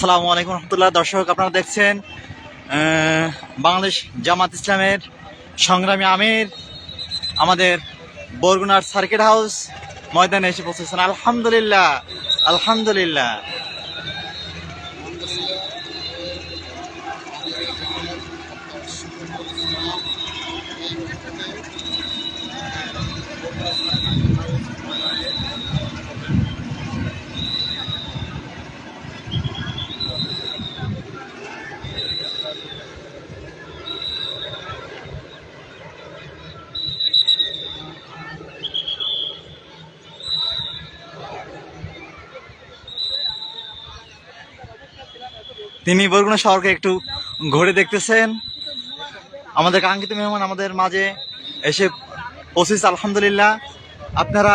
আসসালামু আলাইকুম রহমতুল্লাহ। দর্শক, আপনারা দেখছেন বাংলাদেশ জামাত ইসলামের সংগ্রামী আমির, আমাদের বরগুনার সার্কিট হাউস ময়দানে এসে পৌঁছেছেন। আলহামদুলিল্লাহ আলহামদুলিল্লাহ। তিনি বরগুনা শহরকে একটু ঘুরে দেখতেছেন। আমাদের কাঙ্ক্ষিত মেহমান আমাদের মাঝে এসে পৌঁছেছে, আলহামদুলিল্লাহ। আপনারা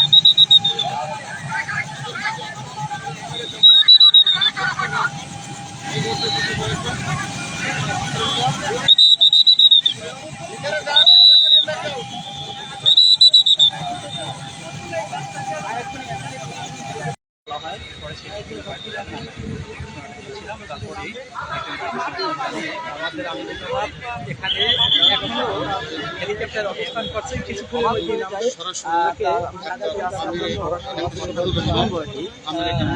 আমাদের হেলিকপ্টার অবস্থান করছে আমরা আমরা এখানে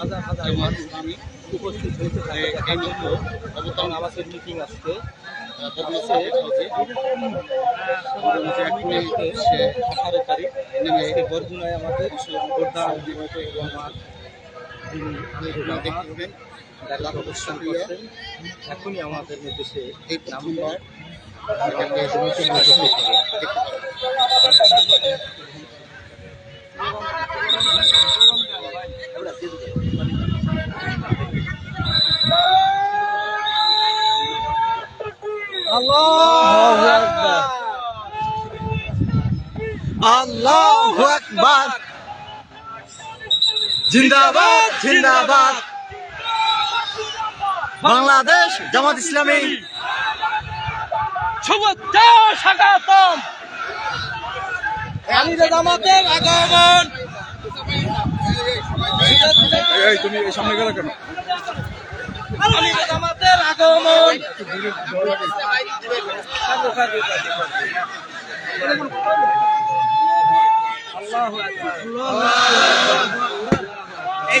হাজার হাজার মানুষ ইসলামী উপস্থিত হয়েছে। দেখার আমাদের মিটিং আজকে আঠারো তারিখ আজকে বরগুনায় আমাদের আমার আমিরুল জামাত তারা এখনই আমাদের নির্দেশে এই নামবার। আল্লাহ আকবার। জিন্দাবাদ জিন্দাবাদ। বাংলাদেশ জামাত ইসলামী। শুভেচ্ছা স্বাগতম। জামাতের আগমন। তুমি এই সামনে গেলে কেন? জামাতের আগমন। আল্লাহু আকবার। এই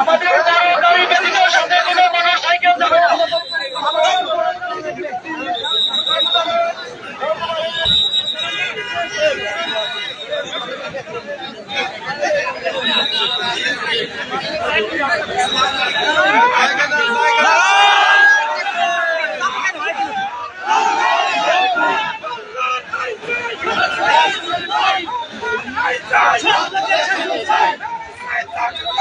আমাদের গাড়ি গাড়ি ব্যতীত সাথে কোনো মোটর সাইকেল যাবে না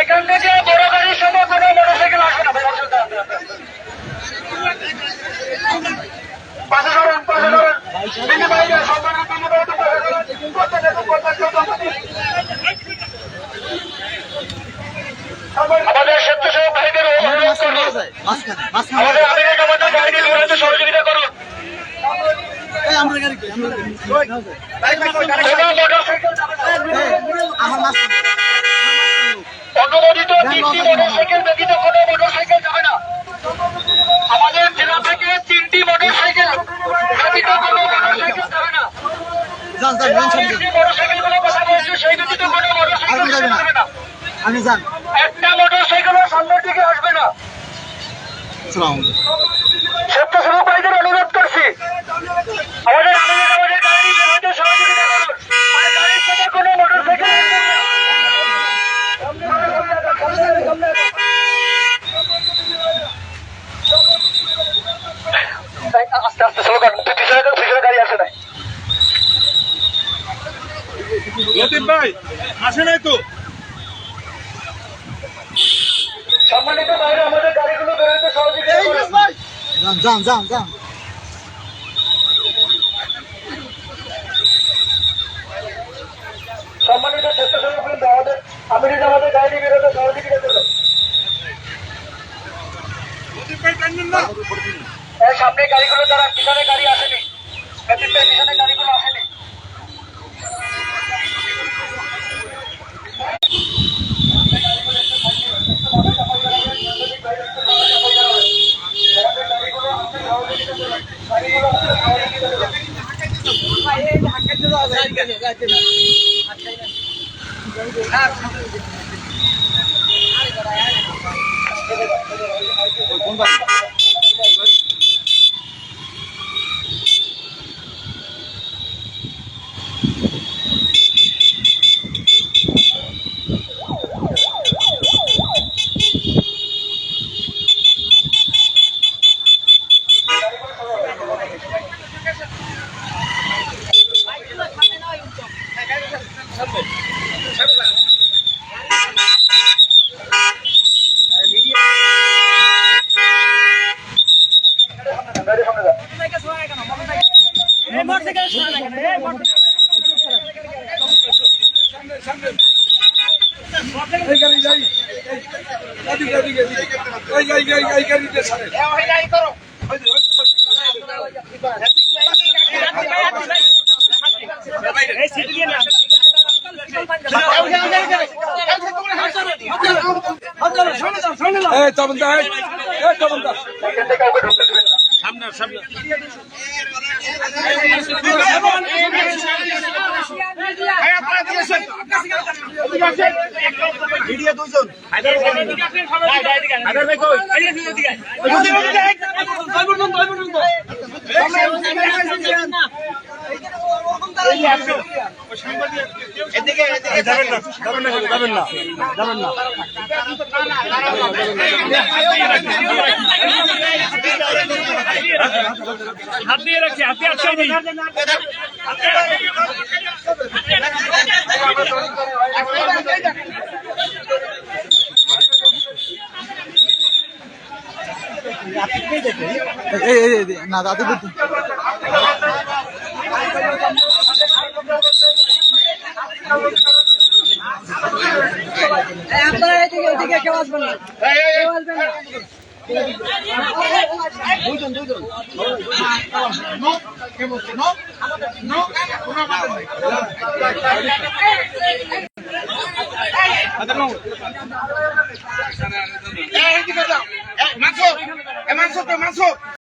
এখান থেকে বড় গাড়ির সময় কোনো মোটর সাইকেল আসবে না পাশে ধরুন পাশে ধরুন দিদি ভাইরা সম্মানিত দিদি ভাই তো পাশে ধরুন কোথায় দেখুন কোথায় কোথায় আমাদের স্বেচ্ছাসেবক ভাইদের অনুরোধ করব মাঝখানে মাঝখানে আমাদের আমিরের আমাদের গাড়ি নির্মাণে সহযোগিতা করুন আমরা গাড়ি অনুমোদিত থেকে তিনটি মোটর ব্যতীত কোনো যাবে না। একটা মোটর সাইকেলও সামনের দিকে আসবে না। সালাম স্বেচ্ছাসেবক ভাইদের অনুরোধ করছি। আমাদের আস্তে আস্তে করেন পিছনে পিছনে গাড়ি আসে নাই লতিফ ভাই আসে নাই তো সম্মানিত বাইরে আমাদের গাড়িগুলো বেরোতে সহযোগিতা করুন যান যান যান সম্মানিত স্বেচ্ছাসেবক বৃন্দ আমাদের আমাদের গাড়ি বেরোতে সহযোগিতা সামনে গাড়িগুলো আচ্ছা, কোন Hey, sit again now. এই হাত দিয়ে রাখছি হাতে আছে নেই না দাদু। আপনারা এদিকে ওদিকে কেউ আসবেন না। কেউ আসবেন না। মাংস মাংস তো মাংস